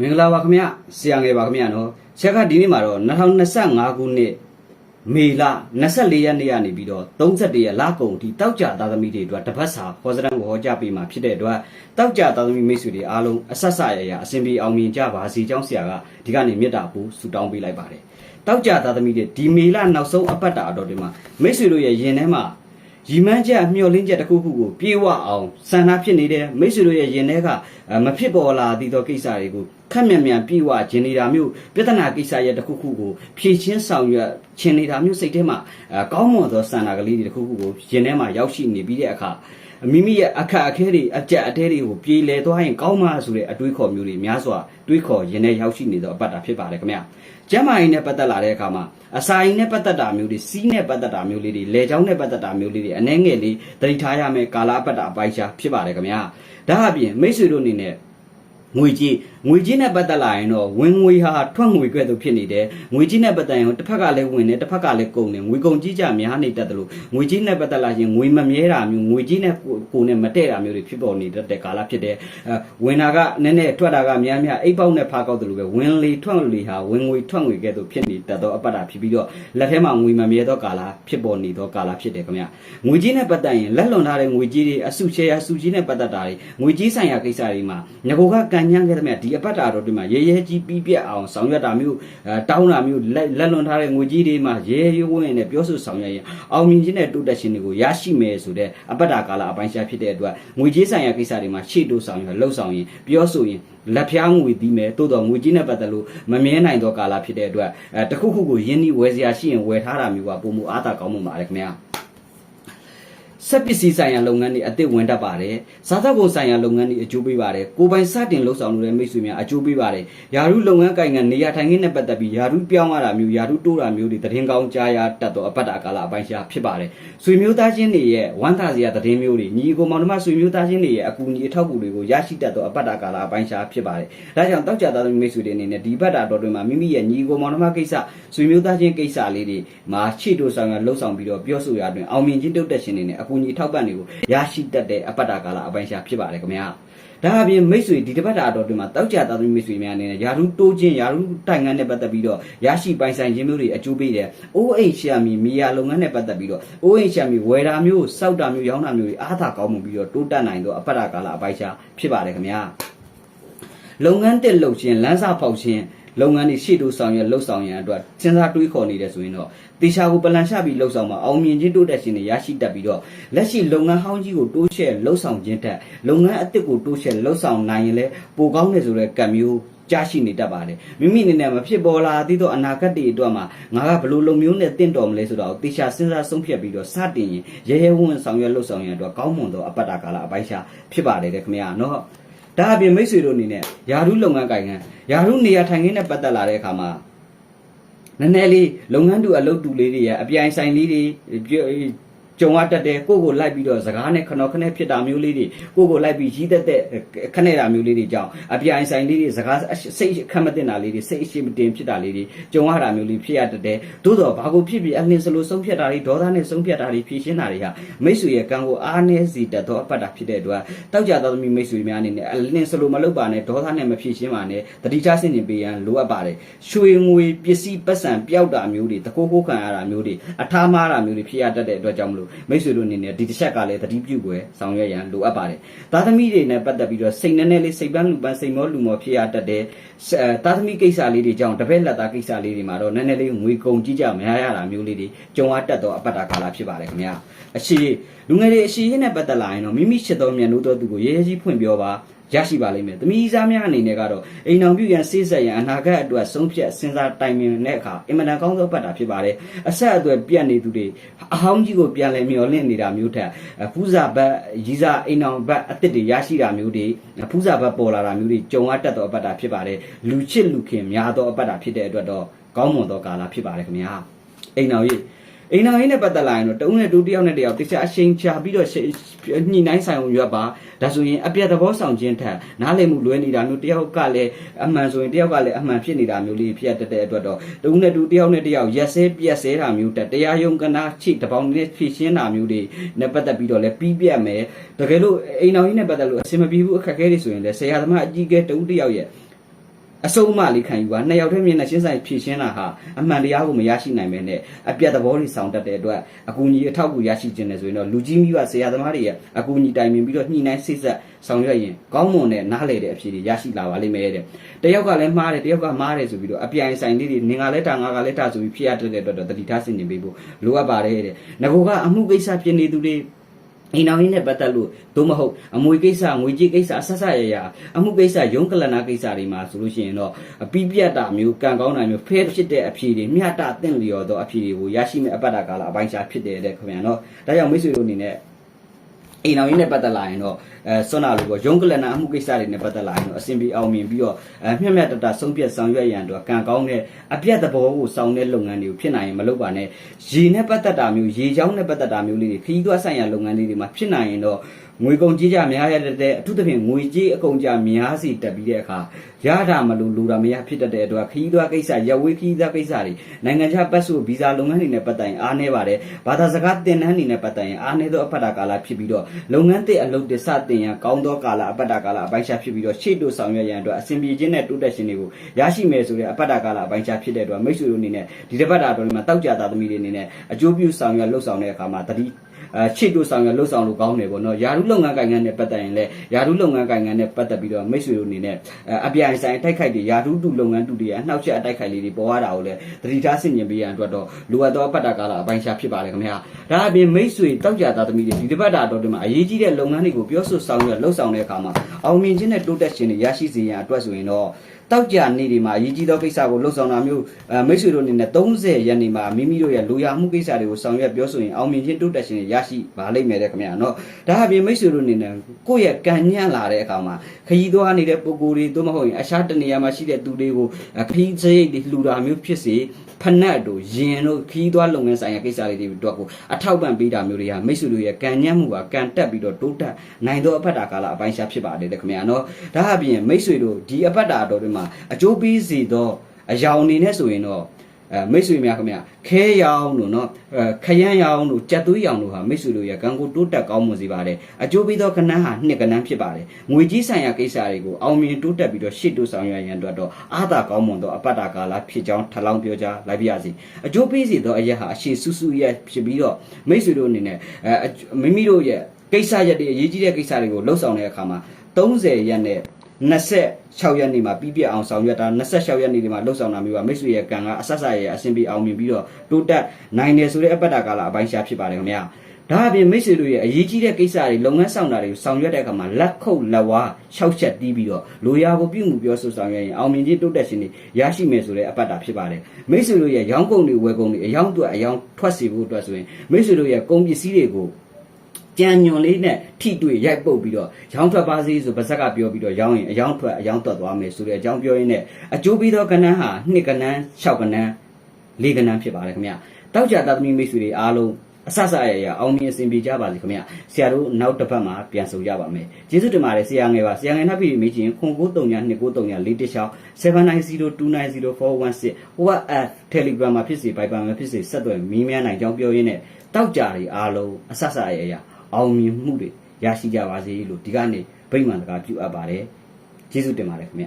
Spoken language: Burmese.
မင်္ဂလာပါခင်ဗျဆရာငယ်ပါခင်ဗျနော်ဆရာကဒီနေ့မှာတော့2025ခုနှစ်မေလ24ရက်နေ့ကနေပြီးတော့31ရက်လကုန်ဒီတောက်ကြသားသမီးတွေအတွက်တပတ်စာခေါ်စတန်ကိုဟောကြားပေးမှာဖြစ်တဲ့အတွက်တောက်ကြသားသမီးမိတ်ဆွေတွေအားလုံးအဆက်ဆက်ရရအစဉ်ပြေအောင်မြင်ကြပါစေကြောင်းဆရာကဒီကနေ့မေတ္တာပို့ဆုတောင်းပေးလိုက်ပါတယ်တောက်ကြသားသမီးတွေဒီမေလနောက်ဆုံးအပတ်တာအတော်တွေမှာမိတ်ဆွေတို့ရဲ့ယင်ထဲမှာ ရီမန်းချက်မျှော်လင့်ချက်တစ်ခုခုကိုပြေဝအောင်ဆန္ဒဖြစ်နေတဲ့မိတ်ဆွေတို့ရဲ့ရင်ထဲကမဖြစ်ပေါ်လာသည့်သောကိစ္စတွေကိုခက်မြန်မြန်ပြေဝခြင်းနေတာမျိုးပြဿနာကိစ္စရဲ့တစ်ခုခုကိုဖြည့်ချင်းဆောင်ရွက်ခြင်းနေတာမျိုးစိတ်ထဲမှာကောင်းမွန်သောဆန္ဒကလေးတွေတစ်ခုခုကိုရင်ထဲမှာရောက်ရှိနေပြီးတဲ့အခါမိမိရဲ့အခက်အခဲတွေအကြက်အတဲတွေကိုပြေလည်သွားရင်ကောင်းမှဆိုတဲ့အတွေးခေါ်မျိုးတွေများစွာတွေးခေါ်ရင်ထဲရောက်ရှိနေသောအပတ်တာဖြစ်ပါတယ်ခင်ဗျာ ကျမ်းမာရေးနဲ့ပတ်သက်လာတဲ့အခါမှာအစာရင်နဲ့ပတ်သက်တာမျိုးတွေစီးနဲ့ပတ်သက်တာမျိုးလေးတွေလေချောင်းနဲ့ပတ်သက်တာမျိုးလေးတွေအနှဲငယ်လေးသတိထားရမယ်ကာလအပတ်တာအပိုင်းခြားဖြစ်ပါတယ်ခင်ဗျာဒါအပြင်မိတ်ဆွေတို့အနေနဲ့ငွေကြီးငွေကြီးနဲ့ပတ်သက်လာရင်တော့ဝင်ငွေဟာထွက်ငွေကဲ့သို့ဖြစ်နေတယ်ငွေကြီးနဲ့ပတ်သက်ရင်တစ်ဖက်ကလည်းဝင်တယ်တစ်ဖက်ကလည်းကုန်တယ်ငွေကုန်ကြီးကြများနေတတ်တယ်လို့ငွေကြီးနဲ့ပတ်သက်လာရင်ငွေမမြဲတာမျိုးငွေကြီးနဲ့ကိုနဲ့မတည့်တာမျိုးတွေဖြစ်ပေါ်နေတတ်တဲ့ကာလဖြစ်တယ်အဲဝင်တာကနည်းနည်းထွက်တာကများများအိပ်ပေါက်နဲ့ဖားကောက်တယ်လို့ပဲဝင်လေထွက်လေဟာဝင်ငွေထွက်ငွေကဲ့သို့ဖြစ်နေတတ်သောအပတ်တာဖြစ်ပြီးတော့လက်ထဲမှာငွေမမြဲသောကာလဖြစ်ပေါ်နေသောကာလဖြစ်တယ်ခင်ဗျငွေကြီးနဲ့ပတ်သက်ရင်လက်လွန်ထားတဲ့ငွေကြီးတွေအစုရှယ်ယာစုကြီးနဲ့ပတ်သက်တာတွေငွေကြီးဆိုင်ရာကိစ္စတွေမှာငကိုကကန်ညံ့ခဲ့တဲ့မြဒီအပတ်တာတော့ဒီမှာရဲရဲကြီးပြီးပြက်အောင်ဆောင်ရွက်တာမျိုးအဲတောင်းတာမျိုးလက်လက်လွန်ထားတဲ့ငွေကြီးတွေမှာရဲရဲဝင်းနဲ့ပြောဆိုဆောင်ရွက်ရင်အောင်မြင်ခြင်းနဲ့တိုးတက်ခြင်းတွေကိုရရှိမယ်ဆိုတဲ့အပတ်တာကာလအပိုင်းခြားဖြစ်တဲ့အတွက်ငွေကြီးဆိုင်ရာကိစ္စတွေမှာရှေ့တိုးဆောင်ရွက်လှုပ်ဆောင်ရင်ပြောဆိုရင်လက်ဖျားငွေပြီးမယ်တိုးတော့ငွေကြီးနဲ့ပတ်သက်လို့မမြဲနိုင်သောကာလဖြစ်တဲ့အတွက်အဲတခုခုကိုယင်းဒီဝယ်စရာရှိရင်ဝယ်ထားတာမျိုးကပုံမှုအားသာကောင်းမှုပါတယ်ခင်ဗျာ စက်ပစ္စည်းဆိုင်ရာလုပ်ငန်းတွေအသစ်ဝင်တတ်ပါတယ်။စားသောက်ကုန်ဆိုင်ရာလုပ်ငန်းတွေအကျိုးပေးပါတယ်။ကိုယ်ပိုင်စတင်လှုပ်ဆောင်နေတဲ့မိတ်ဆွေများအကျိုးပေးပါတယ်။ယာရုလုပ်ငန်းကိုင်ငံနေရာထိုင်ခင်းနဲ့ပတ်သက်ပြီးယာရုပြောင်းရတာမျိုးယာရုတိုးတာမျိုးတွေသတင်းကောင်းကြားရတတ်သောအပတ်တာကာလအပိုင်းရှားဖြစ်ပါတယ်။ဆွေမျိုးသားချင်းတွေရဲ့ဝမ်းသာစရာသတင်းမျိုးတွေညီကိုမောင်နှမဆွေမျိုးသားချင်းတွေရဲ့အကူအညီအထောက်အကူတွေကိုရရှိတတ်သောအပတ်တာကာလအပိုင်းရှားဖြစ်ပါတယ်။ဒါကြောင့်တောက်ကြသားသမီးမိတ်ဆွေတွေအနေနဲ့ဒီပတ်တာတော်တွင်မှာမိမိရဲ့ညီကိုမောင်နှမကိစ္စဆွေမျိုးသားချင်းကိစ္စလေးတွေမှာချစ်တို့ဆောင်ရလှုပ်ဆောင်ပြီးတော့ပြောဆိုရတွင်အောင်မြင်ခြင်းတုတ်တက်ခြင်းတွေနဲ့အကူအညီထောက်ပံ့တွေကိုရရှိတတ်တဲ့အပတ်တာကာလအပိုင်းရှားဖြစ်ပါတယ်ခင်ဗျာဒါအပြင်မိတ်ဆွေဒီတစ်ပတ်တာတော်တွင်မှာတောက်ကြသားသမီးမိတ်ဆွေများအနေနဲ့ယာရုတိုးခြင်းယာရုတိုင်ငံနဲ့ပတ်သက်ပြီးတော့ရရှိပိုင်ဆိုင်ခြင်းမျိုးတွေအကျိုးပေးတယ်။ OH ရှာမီမီယာလုပ်ငန်းနဲ့ပတ်သက်ပြီးတော့ OH ရှာမီဝယ်တာမျိုးစောက်တာမျိုးရောင်းတာမျိုးတွေအားသာကောင်းမှုပြီးတော့တိုးတက်နိုင်သောအပတ်တာကာလအပိုင်းရှားဖြစ်ပါတယ်ခင်ဗျာလုပ်ငန်းတက်လုပ်ခြင်းလမ်းစာဖောက်ခြင်း လုပ်ငန်းတွေရှေ့တိုးဆောင်ရွက်လှုပ်ဆောင်ရန်အတွက်စဉ်းစားတွေးခေါ်နေတယ်ဆိုရင်တော့တေချာကိုပလန်ချပြီးလှုပ်ဆောင်မှာအောင်မြင်ခြင်းတိုးတက်ခြင်းတွေရရှိတတ်ပြီးတော့လက်ရှိလုပ်ငန်းဟောင်းကြီးကိုတိုးချဲ့လှုပ်ဆောင်ခြင်းတက်လုပ်ငန်းအသစ်ကိုတိုးချဲ့လှုပ်ဆောင်နိုင်ရင်လည်းပိုကောင်းတယ်ဆိုတဲ့ကံမျိုးကြားရှိနေတတ်ပါတယ်မိမိအနေနဲ့မဖြစ်ပေါ်လာသေးသောအနာဂတ်တွေအတွက်မှာငါကဘလို့လုံမျိုးနဲ့တင့်တော်မလဲဆိုတော့တေချာစဉ်းစားဆုံးဖြတ်ပြီးတော့စတင်ရင်ရဲရဲဝံ့ဝံ့ဆောင်ရွက်လှုပ်ဆောင်ရန်အတွက်ကောင်းမွန်သောအပတ္တကာလအပိုင်းရှာဖြစ်ပါတယ်တဲ့ခင်ဗျာနော် ဒါအပြင်မိတ်ဆွေတို့အနေနဲ့ယာရုလုပ်ငန်းကိုင်ငံယာရုနေရာထိုင်ခင်းနဲ့ပတ်သက်လာတဲ့အခါမှာနည်းနည်းလေးလုပ်ငန်းတူအလုပ်တူလေးတွေရအပြိုင်ဆိုင်လေးတွေ ကြုံရတတ်တယ်ကိုကိုလိုက်ပြီးတော့စကားနဲ့ခနော်ခနဲ့ဖြစ်တာမျိုးလေးတွေကိုကိုလိုက်ပြီးကြီးသက်တဲ့ခနဲ့တာမျိုးလေးတွေကြောင့်အပြိုင်ဆိုင်လေးတွေစကားစိတ်ခက်မတင်တာလေးတွေစိတ်အရှိမတင်ဖြစ်တာလေးတွေကြုံရတာမျိုးလေးဖြစ်ရတတ်တယ်သို့တော့ဘာကိုဖြစ်ပြီးအလင်းစလိုဆုံးဖြတ်တာတွေဒေါသနဲ့ဆုံးဖြတ်တာတွေဖြည့်ရှင်းတာတွေဟာမိတ်ဆွေရဲ့ကံကိုအားနည်းစေတတ်သောအပတ်တာဖြစ်တဲ့အတွက်တောက်ကြသောသမီးမိတ်ဆွေများအနေနဲ့အလင်းစလိုမလုပ်ပါနဲ့ဒေါသနဲ့မဖြည့်ရှင်းပါနဲ့တတိချဆင်ကျင်ပေးရန်လိုအပ်ပါတယ်ရွှေငွေပစ္စည်းပတ်စံပျောက်တာမျိုးတွေတကိုးကိုးခံရတာမျိုးတွေအထားမားတာမျိုးတွေဖြစ်ရတတ်တဲ့အတွက်ကြောင့်မလို့မိတ်ဆွေတို့အနေနဲ့ဒီတစ်ချက်ကလည်းသတိပြုွယ်ဆောင်ရွက်ရန်လိုအပ်ပါတယ်။သားသမီးတွေနဲ့ပတ်သက်ပြီးတော့စိတ်နဲ့နဲ့လေးစိတ်ပန်းလူပန်းစိတ်မောလူမောဖြစ်ရတတ်တဲ့ သားသမီးကိစ္စလေးတွေကြောင့်တပည့်လက်သားကိစ္စလေးတွေမှာတော့နည်းနည်းလေးငွေကုန်ကြီးကြမရရတာမျိုးလေးတွေကြုံရတတ်သောအပတ်တာကာလဖြစ်ပါတယ်ခင်ဗျာ။အရှိလူငယ်တွေအရှိရေးနဲ့ပတ်သက်လာရင်တော့မိမိရှစ်တော်မြတ်နိုးတော်သူကိုရဲရဲကြီးဖွင့်ပြောပါရရှိပါလိမ့်မယ်။သမီးစားများအနေနဲ့ကတော့အိမ်အောင်ပြုရန်စိစက်ရန်အနာဂတ်အတွက်ဆုံးဖြတ်စဉ်းစားတိုင်ပင်တဲ့အခါအင်မတန်ကောင်းသောပတ်တာဖြစ်ပါတယ်။အဆက်အသွယ်ပြတ်နေသူတွေအဟောင်းကြီးကိုပြန်လည်မျောလင့်နေတာမျိုးထက်ဖူးစာဘတ်ရီစာအိမ်အောင်ဘတ်အစ်စ်တွေရရှိတာမျိုးတွေဖူးစာဘတ်ပေါ်လာတာမျိုးတွေကြုံရတတ်သောအပတ်တာဖြစ်ပါတယ်။လူချစ်လူခင်များသောအပတ်တာဖြစ်တဲ့အတွက်တော့ကောင်းမွန်သောကာလဖြစ်ပါတယ်ခင်ဗျာ။အိမ်အောင်ကြီးအိမ်တော်ရေးနဲ့ပတ်သက်လာရင်တော့တဦးနဲ့တူတယောက်နဲ့တယောက်တခြားအချိန်ချပြီးတော့ညှိနှိုင်းဆိုင်အောင်ရွက်ပါဒါဆိုရင်အပြတ်သဘောဆောင်ခြင်းထက်နားလည်မှုလွဲနေတာမျိုးတယောက်ကလည်းအမှန်ဆိုရင်တယောက်ကလည်းအမှန်ဖြစ်နေတာမျိုးလေးဖြစ်တတ်တဲ့အတွက်တော့တဦးနဲ့တူတယောက်နဲ့တယောက်ရက်စဲပြက်စဲတာမျိုးတက်တရားယုံကနာချိတပေါင်းနဲ့ဖြည့်ရှင်းတာမျိုးတွေနဲ့ပတ်သက်ပြီးတော့လည်းပြီးပြတ်မယ်တကယ်လို့အိမ်တော်ရေးနဲ့ပတ်သက်လို့အဆင်မပြေဘူးအခက်အခဲတွေဆိုရင်လည်းဆရာသမားအကြီးကဲတဦးတယောက်ရဲ့ အဆုံးအမလေးခံယူပါနှစ်ယောက်တည်းမျက်နှာရှင်းဆိုင်ဖြည့်ရှင်းတာဟာအမှန်တရားကိုမရရှိနိုင်ပဲနဲ့အပြတ်သဘောတွေဆောင်တတ်တဲ့အတွက်အကူအညီအထောက်အကူရရှိခြင်းနဲ့ဆိုရင်တော့လူကြီးမိဘဆရာသမားတွေရဲ့အကူအညီတိုင်ပင်ပြီးတော့ညှိနှိုင်းစိတ်ဆက်ဆောင်ရွက်ရင်ကောင်းမွန်တဲ့နားလေတဲ့အဖြေတွေရရှိလာပါလိမ့်မယ်တဲ့တယောက်ကလည်းမှားတယ်တယောက်ကမှားတယ်ဆိုပြီးတော့အပြိုင်ဆိုင်လေးတွေနင်ကလည်းတာငါကလည်းတာဆိုပြီးဖြစ်ရတဲ့အတွက်တော့တတိထားဆင်ခြင်ပေးဖို့လိုအပ်ပါတယ်တဲ့ငါကအမှုကိစ္စဖြစ်နေသူတွေ အိမ်တော်ကြီးနဲ့ပတ်သက်လို့သို့မဟုတ်အမွေကိစ္စငွေကြေးကိစ္စအဆက်ဆက်ရရအမှုကိစ္စရုံးကလနာကိစ္စတွေမှာဆိုလို့ရှိရင်တော့အပိပြတ်တာမျိုးကံကောင်းတာမျိုးဖဲဖြစ်တဲ့အဖြေတွေမျှတသင့်လျော်သောအဖြေတွေကိုရရှိမဲ့အပတ်တာကာလအပိုင်းခြားဖြစ်တယ်တဲ့ခင်ဗျာနော်ဒါကြောင့်မိတ်ဆွေတို့အနေနဲ့ အိမ်တော်ကြီးနဲ့ပတ်သက်လာရင်တော့အဲဆွမ်းနာလို့ပေါ့ရုံးကလနာအမှုကိစ္စတွေနဲ့ပတ်သက်လာရင်တော့အစဉ်ပြေအောင်မြင်ပြီးတော့အဲမျှမျှတတဆုံးဖြတ်ဆောင်ရွက်ရန်တော့ကံကောင်းတဲ့အပြတ်သဘောကိုစောင့်တဲ့လုပ်ငန်းတွေကိုဖြစ်နိုင်ရင်မလုပ်ပါနဲ့ရေနဲ့ပတ်သက်တာမျိုးရေချောင်းနဲ့ပတ်သက်တာမျိုးလေးတွေခရီးသွားဆိုင်ရာလုပ်ငန်းလေးတွေမှာဖြစ်နိုင်ရင်တော့ ငွေကုန်ကြေးကြများရတဲ့အထူးသဖြင့်ငွေကြေးအကုန်ကြများစီတက်ပြီးတဲ့အခါရတာမလို့လူတာမရဖြစ်တတ်တဲ့အတွက်ခရီးသွားကိစ္စရဝေးခရီးသွားကိစ္စတွေနိုင်ငံခြားပတ်စုဗီဇာလုပ်ငန်းတွေနဲ့ပတ်သက်ရင်အားနည်းပါတယ်ဘာသာစကားသင်တန်းတွေနဲ့ပတ်သက်ရင်အားနည်းသောအဖက်တာကာလဖြစ်ပြီးတော့လုပ်ငန်းသစ်အလုပ်တွေစတင်ရန်ကောင်းသောကာလအဖက်တာကာလအပိုင်းခြားဖြစ်ပြီးတော့ရှေ့တို့ဆောင်ရွက်ရန်အတွက်အစဉ်ပြေခြင်းနဲ့တိုးတက်ခြင်းတွေကိုရရှိမယ်ဆိုတဲ့အဖက်တာကာလအပိုင်းခြားဖြစ်တဲ့အတွက်မိတ်ဆွေတို့အနေနဲ့ဒီတစ်ပတ်တာတော်တွေမှာတောက်ကြသားသမီးတွေအနေနဲ့အကျိုးပြုဆောင်ရွက်လှုပ်ဆောင်တဲ့အခါမှာတတိအဲ ချစ်တို့ဆောင်ရလှုပ်ဆောင်လို့ကောင်းတယ်ပေါ့နော်ယာရုလုပ်ငန်းကိုင်ငန်းနဲ့ပတ်သက်ရင်လည်းယာရုလုပ်ငန်းကိုင်ငန်းနဲ့ပတ်သက်ပြီးတော့မိတ်ဆွေတို့အနေနဲ့အပြိုင်ဆိုင်တိုက်ခိုက်တွေယာရုတူလုပ်ငန်းတူတွေအနှောက်အယှက်အတိုက်ခိုက်လေးတွေပေါ်ရတာကိုလည်းသတိထားဆင်ခြင်ပေးရန်အတွက်တော့လိုအပ်သောပတ်တာကာလအပိုင်းခြားဖြစ်ပါတယ်ခင်ဗျာဒါအပြင်မိတ်ဆွေတောက်ကြသားသမီးတွေဒီတစ်ပတ်တာတော့ဒီမှာအရေးကြီးတဲ့လုပ်ငန်းတွေကိုပြောဆိုဆောင်ရွက်လှုပ်ဆောင်တဲ့အခါမှာအောင်မြင်ခြင်းနဲ့တိုးတက်ခြင်းတွေရရှိစေရန်အတွက်ဆိုရင်တော့ တောက်ကြနေဒီမှာအရေးကြီးသောကိစ္စကိုလှုပ်ဆောင်တာမျိုးအဲမိတ်ဆွေတို့အနေနဲ့30ရက်နေမှာမိမိတို့ရဲ့လူရမှုကိစ္စတွေကိုဆောင်ရွက်ပြောဆိုရင်အောင်မြင်ခြင်းတိုးတက်ခြင်းတွေရရှိပါလိမ့်မယ်တဲ့ခင်ဗျာနော်ဒါအပြင်မိတ်ဆွေတို့အနေနဲ့ကိုယ့်ရဲ့ကံညံ့လာတဲ့အခါမှာခရီးသွားနေတဲ့ပုံကိုယ်တွေသို့မဟုတ်ရင်အခြားတနေရာမှာရှိတဲ့သူတွေကိုခရီးစရိတ်တွေလှူတာမျိုးဖြစ်စေဖနက်တို့ရင်တို့ခီးသွားလုပ်ငန်းဆိုင်ရာကိစ္စတွေတွေအတွက်ကိုအထောက်ပံ့ပေးတာမျိုးတွေဟာမိတ်ဆွေတို့ရဲ့ကံညံ့မှုကကံတက်ပြီးတော့တိုးတက်နိုင်သောအဖက်တာကာလအပိုင်းခြားဖြစ်ပါတယ်တဲ့ခင်ဗျာနော်ဒါအပြင်မိတ်ဆွေတို့ဒီအဖက်တာတော်တွေမှာအကျိုးပေးစေသောအယောင်အနေနဲ့ဆိုရင်တော့အဲမိတ်ဆွေများခင်ဗျာခဲရောင်တို့နော်အဲခရမ်းရောင်တို့ကြက်သွေးရောင်တို့ဟာမိတ်ဆွေတို့ရဲ့ကံကိုတိုးတက်ကောင်းမွန်စေပါတယ်အကျိုးပေးသောကဏ္ဍဟာနှစ်ကဏ္ဍဖြစ်ပါတယ်ငွေကြီးဆိုင်ရာကိစ္စတွေကိုအောင်မြင်တိုးတက်ပြီးတော့ရှေ့တိုးဆောင်ရွက်ရန်အတွက်တော့အာသာကောင်းမွန်သောအပတ်တာကာလဖြစ်ကြောင်းထပ်လောင်းပြောကြားလိုက်ပါရစေအကျိုးပေးစေသောအရက်ဟာအရှိစုစုရက်ဖြစ်ပြီးတော့မိတ်ဆွေတို့အနေနဲ့အဲမိမိတို့ရဲ့ကိစ္စရက်တွေအရေးကြီးတဲ့ကိစ္စတွေကိုလှုပ်ဆောင်တဲ့အခါမှာ30ရက်နဲ့ 26ရက်နေ့မှာပြီးပြည့်အောင်ဆောင်ရွက်တာ26ရက်နေ့ဒီမှာလှုပ်ဆောင်တာမျိုးပါမိတ်ဆွေရဲ့ကံကအဆက်ဆက်ရဲ့အဆင်ပြေအောင်မြင်ပြီးတော့တိုးတက်နိုင်တယ်ဆိုတဲ့အပတ်တာကာလအပိုင်းရှားဖြစ်ပါတယ်ခင်ဗျာဒါအပြင်မိတ်ဆွေတို့ရဲ့အရေးကြီးတဲ့ကိစ္စတွေလုပ်ငန်းဆောင်တာတွေကိုဆောင်ရွက်တဲ့အခါမှာလက်ခုပ်လက်ဝါး၆ချက်တီးပြီးတော့လိုရာကိုပြုမှုပြောဆိုဆောင်ရွက်ရင်အောင်မြင်ခြင်းတိုးတက်ခြင်းတွေရရှိမယ်ဆိုတဲ့အပတ်တာဖြစ်ပါတယ်မိတ်ဆွေတို့ရဲ့ရောင်းကုန်တွေဝယ်ကုန်တွေအယောင်အတွက်အယောင်ထွက်စီဖို့အတွက်ဆိုရင်မိတ်ဆွေတို့ရဲ့ကုန်ပစ္စည်းတွေကို ကြံညွန်လေးနဲ့ထိတွေ့ရိုက်ပုတ်ပြီးတော့ရောင်းထွက်ပါစေဆိုပါဇက်ကပြောပြီးတော့ရောင်းရင်အယောင်ထွက်အယောင်ထွက်သွားမယ်ဆိုတဲ့အကြောင်းပြောရင်းနဲ့အကျိုးပြီးသောကဏ္ဍဟာနှစ်ကဏ္ဍ၆ကဏ္ဍ၄ကဏ္ဍဖြစ်ပါတယ်ခင်ဗျတောက်ကြသားသမီးမိတ်ဆွေတွေအားလုံးအဆဆရရအောင်မြင်အစဉ်ပြေကြပါစေခင်ဗျဆရာတို့နောက်တစ်ပတ်မှာပြန်ဆုံကြပါမယ်ကျေးဇူးတင်ပါတယ်ဆရာငယ်ပါဆရာငယ်နှပ်ပြီးမေးချင်ခွန်93ည293ည4တစ်ချောင်း7902904116 WhatsApp Telegram မှာဖြစ်စေ Viber မှာဖြစ်စေဆက်သွယ်မီးမြန်းနိုင်ကြောင်းပြောရင်းနဲ့တောက်ကြတွေအားလုံးအဆဆရရ အောင်မြင်မှုတွေရရှိကြပါစေလို့ဒီကနေ့ဗိမာန်တကာပြုအပ်ပါတယ်ကျေးဇူးတင်ပါတယ်ခင်ဗျ